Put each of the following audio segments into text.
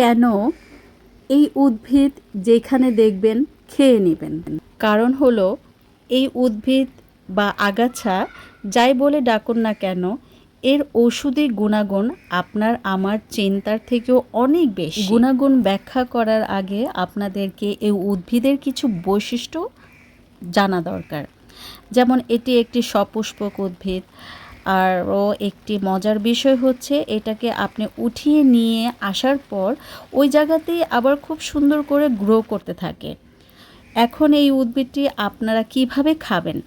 কেন এই উদ্ভিদ যেখানে দেখবেন খেয়ে নেবেন? কারণ হলো, এই উদ্ভিদ বা আগাছা, যাই বলে ডাকুন না কেন, এর ঔষধি গুণাগুণ আপনার, আমার চিন্তার থেকেও অনেক বেশি। গুণাগুণ ব্যাখ্যা করার আগে আপনাদেরকে এই উদ্ভিদের কিছু বৈশিষ্ট্য জানা দরকার। যেমন, এটি একটি সপুষ্পক উদ্ভিদ আরও একটি মজার বিষয় হচ্ছে এটাকে আপনি উঠিয়ে নিয়ে আসার পর ওই জায়গাতেই আবার খুব সুন্দর করে গ্রো করতে থাকে। এখন এই উদ্ভিদটি আপনারা কীভাবে খাবেন?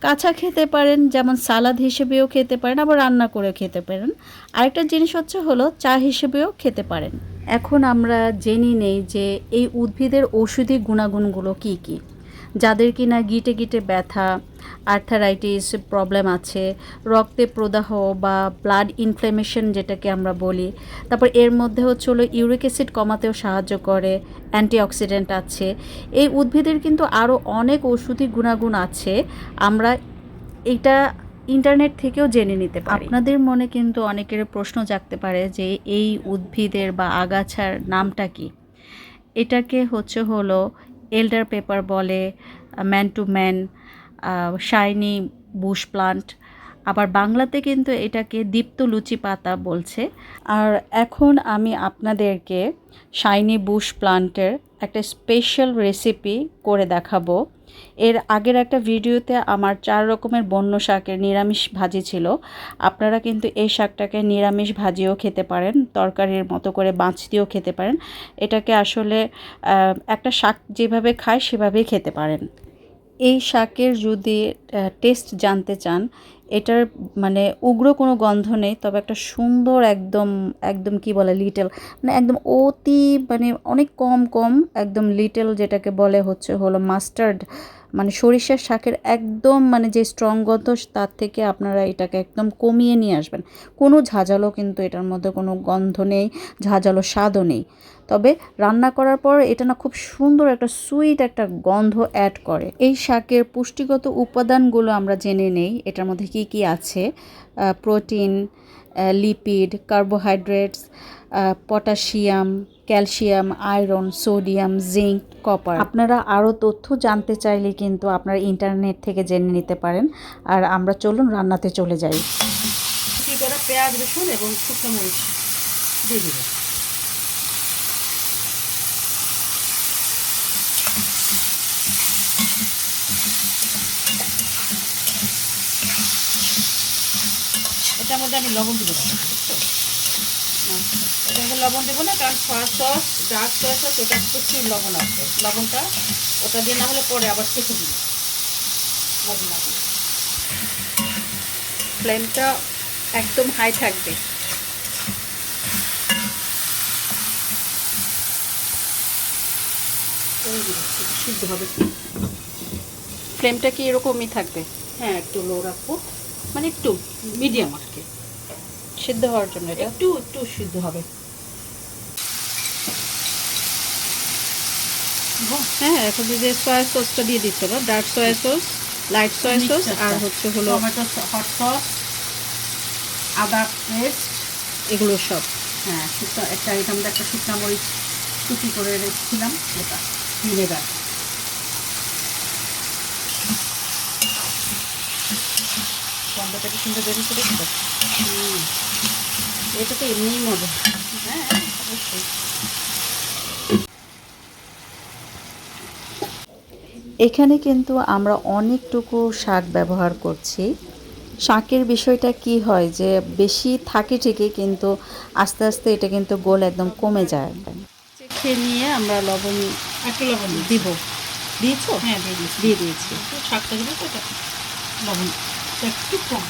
কাঁচা খেতে পারেন, যেমন সালাদ হিসেবেও খেতে পারেন, আবার রান্না করে খেতে পারেন। আরেকটা জিনিস হচ্ছে হলো চা হিসেবেও খেতে পারেন। এখন আমরা জেনে নেই যে এই উদ্ভিদের ঔষধি গুণাগুণগুলো কী কী। যাদের কিনা গিটে গিটে ব্যথা আর্থারাইটিস প্রবলেম আছে, রক্তে প্রদাহ বা ব্লাড ইনফ্লেমেশন যেটাকে আমরা বলি। তারপর এর মধ্যে হচ্ছে হলো ইউরিক অ্যাসিড কমাতেও সাহায্য করে অ্যান্টিঅক্সিডেন্ট আছে। এই উদ্ভিদের কিন্তু আরও অনেক ওষুধি গুণাগুণ আছে, আমরা এটা ইন্টারনেট থেকেও জেনে নিতে পারি। আপনাদের মনে কিন্তু অনেকের প্রশ্ন জাগতে পারে যে এই উদ্ভিদের বা আগাছার নামটা কি? এটাকে হচ্ছে হলো এল্ডার পেপার বলে man to man shiny bush plant আবার বাংলাতে কিন্তু এটাকে দীপ্ত লুচি পাতা বলছে। আর এখন আমি আপনাদেরকে শাইনি বুশ প্লান্টের একটা স্পেশাল রেসিপি করে দেখাবো। এর আগের একটা ভিডিওতে আমার চার রকমের বন্য শাকের নিরামিষ ভাজি ছিল। আপনারা কিন্তু এই শাকটাকে নিরামিষ ভাজিও খেতে পারেন, তরকারির মতো করে বাঁচ দিয়েও খেতে পারেন। এটাকে আসলে একটা শাক যেভাবে খায় সেভাবেই খেতে পারেন। এই শাকের যদি টেস্ট জানতে চান এটার মানে উগ্র কোনো গন্ধ নেই, তবে একটা সুন্দর একদম একদম কি বলে লিটেল মানে একদম অতি মানে অনেক কম কম, একদম লিটেল যেটাকে বলে হচ্ছে হলো মাস্টার্ড মানে সরিষার শাকের একদম মানে যে স্ট্রং গন্ধ তার থেকে আপনারা এটাকে একদম কমিয়ে নিয়ে আসবেন। কোনো ঝাঁঝালো কিন্তু এটার মধ্যে কোনো গন্ধ নেই, ঝাঁঝালো স্বাদও নেই। তবে রান্না করার পর এটা না খুব সুন্দর একটা সুইট একটা গন্ধ অ্যাড করে। এই শাকের পুষ্টিগত উপাদানগুলো আমরা জেনে নেই, এটার মধ্যে কি কি আছে। Protein lipid carbohydrates potassium, calcium, iron, sodium, zinc, copper. আপনারা আরও তথ্য জানতে চাইলে কিন্তু আপনারা ইন্টারনেট থেকে জেনে নিতে পারেন। আর আমরা চলুন রান্নাতে চলে যাই। করা পেঁয়াজ, রসুন এবং শুকনো মরিচ দিয়ে দিবে। এটার মধ্যে আমি লবণ দিব। না বুঝছ লবণ দেবো না, কারণ soya sauce dark soya sauce, ওটা প্রচুর লবণ আছে। লবণটা ওটা দিয়ে না হলে পরে আবার চেখে দিব। লবণ ফ্লেমটা একদম হাই থাকবে। ফ্লেমটা কি এরকমই থাকবে? হ্যাঁ একটু লো রাখব। মানে একটু মিডিয়াম আর কি সিদ্ধ হওয়ার জন্য একটু একটু সিদ্ধ হবে। হ্যাঁ এখন যে সয়া সসটা দিয়ে দিতে হবে dark soya sauce light soya sauce আর হচ্ছে হলো টমেটো হট সস আদা পেস্ট এগুলো সব। হ্যাঁ শুকনো একটা আইটেম একটা শুকনো মরিচ কুচি করে রেখেছিলাম ওটা ভিনেগার। গন্ধটা কি সুন্দর বেরিয়েছে এটা তো এমনিই মজা। হ্যাঁ অবশ্যই। এখানে কিন্তু আমরা অনেকটুকু শাক ব্যবহার করছি। শাকের বিষয়টা কি হয় যে বেশি থাকে ঠিকই কিন্তু আস্তে আস্তে এটা কিন্তু গোল একদম কমে যায়। চেখে নিয়ে আমরা লবণ একটু লবণ দিব। দিয়েছ? হ্যাঁ দিয়ে দিয়েছি। দিয়ে দিয়েছি। শাকটা দিলে লবণ একটু কম।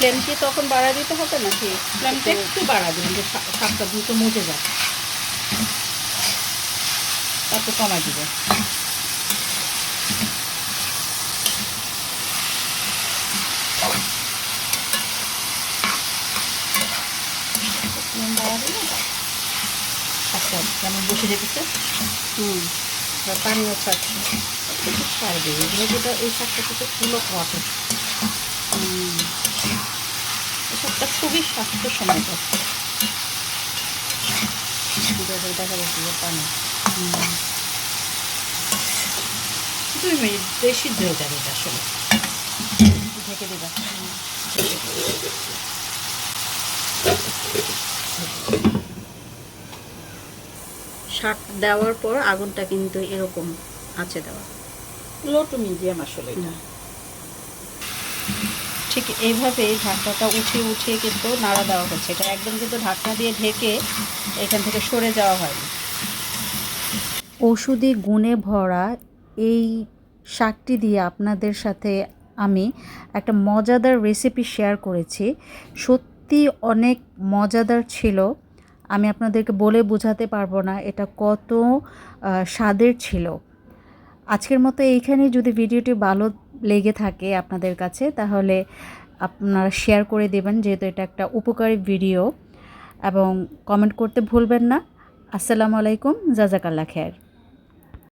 ফ্লেম কি তখন বাড়া দিতে হবে নাকি? ফ্লেমটা একটু বাড়া দিবেন যে শাকটা দ্রুত মজে যায়। তারপর কমাই দিবে দিলে কেমন বসে যেতেছে হুম পানিও ছাড়ছে একটু দেবে যেটা এই শাকটা থেকে ফুলও খাওয়া এসবটা খুবই স্বাস্থ্যসম্মত দেখা যাচ্ছে পানি দুই মিনিট বেশি হয়ে যাবে এটা আসলে। ঢেকে দেবা। শাক দেওয়ার পর আগুনটা কিন্তু এরকম আছে দেওয়া। লো টু মিডিয়াম আসলে এটা। ঠিক এইভাবে ঢাকনাটা উঠিয়ে উঠিয়ে কিন্তু নাড়া দেওয়া হচ্ছে। এটা একদম কিন্তু ঢাকনা দিয়ে ঢেকে এখান থেকে সরে যাওয়া হয়নি। ওষুধি গুণে ভরা এই শাকটি দিয়ে আপনাদের সাথে আমি একটা মজাদার রেসিপি শেয়ার করেছি। সত্যি অনেক মজাদার ছিল। আমি আপনাদেরকে বলে বোঝাতে পারব না এটা কত স্বাদের ছিল। আজকের মতো এইখানে যদি ভিডিওটি ভালো লেগে থাকে আপনাদের কাছে, তাহলে আপনারা শেয়ার করে দেবেন, যেহেতু এটা একটা উপকারী ভিডিও এবং কমেন্ট করতে ভুলবেন না। আসসালামু আলাইকুম, জাজাকাল্লা খের।